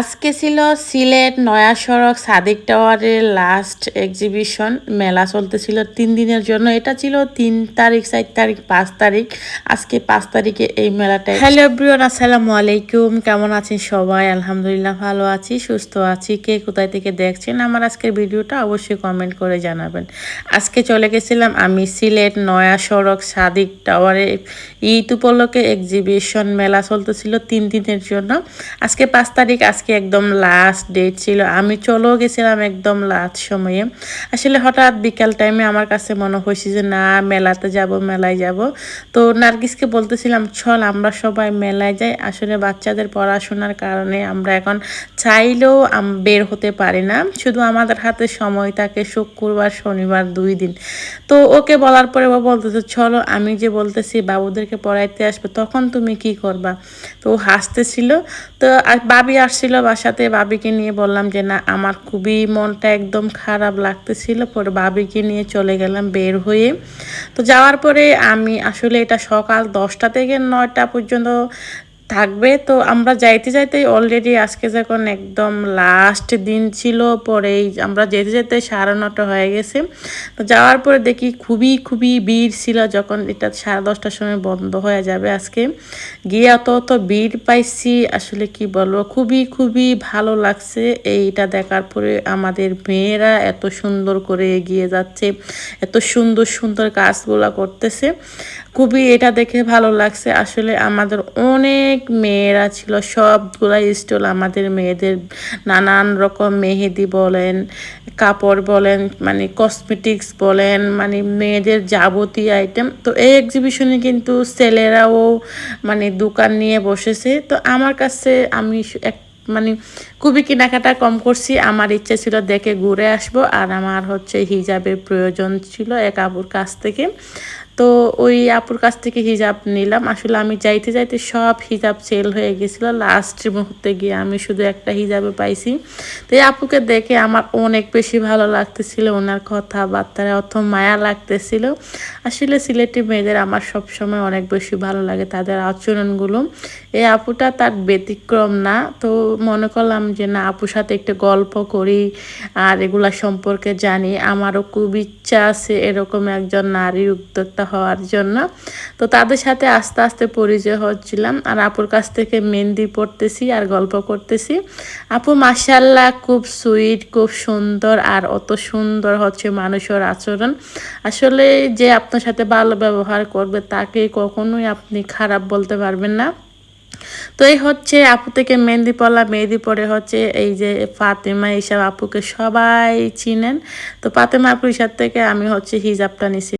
আজকে ছিল সিলেট, নয়া সড়ক, সাদিক টাওয়ারের লাস্ট এক্সিবিশন মেলা চলতেছিল তিন দিনের জন্য। এটা ছিল তিন তারিখ, চার তারিখ, পাঁচ তারিখ। আজকে পাঁচ তারিখে এই মেলাটা হ্যালো ব্রিয়ন আসসালামু আলাইকুম। কেমন আছেন সবাই? আলহামদুলিল্লাহ ভালো আছি, সুস্থ আছি। কে কোথায় থেকে দেখছেন আমার আজকের ভিডিওটা অবশ্যই কমেন্ট করে জানাবেন। আজকে চলে গেছিলাম আমি সিলেট, নয়া সড়ক, সাদিক টাওয়ারে। ঈদ উপলক্ষে এক্সিবিশন মেলা চলতেছিল তিন দিনের জন্য। আজকে পাঁচ তারিখ, আজকে একদম লাস্ট ডেট ছিল। আমি চলেও গেছিলাম একদম লাস্ট সময়ে। আসলে হঠাৎ বিকাল টাইমে আমার কাছে মনে হয়েছে যে, না, মেলাতে যাব, মেলায় যাব। তো নার্গিসকে বলতেছিলাম, চল, আমরা সবাই মেলায় যাই। আসলে বাচ্চাদের পড়াশোনার কারণে আমরা এখন চাইলেও বের হতে পারি না। শুধু আমাদের হাতে সময় থাকে শুক্রবার, শনিবার দুই দিন। তো ওকে বলার পরে ও বলতেছে, চলো, আমি যে বলতেছি, বাবুদেরকে পড়াইতে আসবে, তখন তুমি কি করবা? তো হাসতেছিল। তো বাবি আসছিল বাসাতে, বাবিকে নিয়ে বললাম যে, না, আমার খুবই মনটা একদম খারাপ লাগতেছিল। পরে বাবিকে নিয়ে চলে গেলাম বের হয়ে। তো যাওয়ার পরে আমি আসলে এটা সকাল দশটা থেকে নয়টা পর্যন্ত থাকবে। তো আমরা যাইতে যাইতে অলরেডি আজকে যখন একদম লাস্ট দিন ছিল, পরেই আমরা যেতে যেতে সাড়ে নটা হয়ে গেছে। তো যাওয়ার পরে দেখি খুবই খুবই ভিড় ছিল যখন এটা সাড়ে দশটার সময় বন্ধ হয়ে যাবে আজকে। গিয়ে অত অত ভিড় পাইছি, আসলে কি বলব? খুবই খুবই ভালো লাগছে। এইটা দেখার পরে আমাদের মেয়েরা এত সুন্দর করে এগিয়ে যাচ্ছে, এত সুন্দর সুন্দর কাজগুলো করতেছে। খুবই এটা দেখে ভালো লাগছে। আসলে আমাদের অনেক মেয়েরা ছিল সবগুলা স্টল আমাদের মেয়েদের নানান রকম মেহেদি বলেন, কাপড় বলেন মানে কসমেটিক্স বলেন মানে মেয়েদের যাবতীয় আইটেম তো এই এক্সিবিশনে কিন্তু ছেলেরাও মানে দোকান নিয়ে বসেছে। তো আমার কাছে আমি এক মানে খুবই কেনাকাটা কম করছি। আমার ইচ্ছে ছিল দেখে ঘুরে আসব। আর আমার হচ্ছে হিজাবের প্রয়োজন ছিল এক আবুর কাছ থেকে। তো ওই আপুর কাছ থেকে হিজাব নিলাম। আসলে আমি যাইতে যাইতে সব হিজাব সেল হয়ে গেছিল। লাস্ট মুহূর্তে গিয়ে আমি শুধু একটা হিজাবে পাইছি। তো এই আপুকে দেখে আমার অনেক বেশি ভালো লাগতেছিল। ওনার কথাবার্তায় অত মায়া লাগতেছিল। আসলে সিলেটি মেয়েদের আমার সবসময় অনেক বেশি ভালো লাগে তাদের আচরণগুলো। এই আপুটা তার ব্যতিক্রম না। তো মনে করলাম যে না, আপুর সাথে একটু গল্প করি আর এগুলা সম্পর্কে জানি। আমারও খুব ইচ্ছা আছে এরকম একজন নারী উদ্যোক্তা হওয়ার জন্য। তো তাদের সাথে আস্তে আস্তে পরিচয় হচ্ছিলাম। আর আপুর কাছ থেকে মেহেন্দি পড়তেছি আর গল্প করতেছি। আপু মাসাল্লাহ খুব সুইট, খুব সুন্দর আর অত সুন্দর হচ্ছে মানুষের আচরণ। আসলে যে আপনার সাথে ভালো ব্যবহার করবে তাকে কখনোই আপনি খারাপ বলতে পারবেন না। তো এই হচ্ছে আপু থেকে মেহেন্দি পড়লা মেহেদি পরে হচ্ছে এই যে ফাতেমা এইসব আপুকে সবাই চিনেন। তো ফাতেমা আপুর হিসাব থেকে আমি হচ্ছে হিজাবটা নিছি।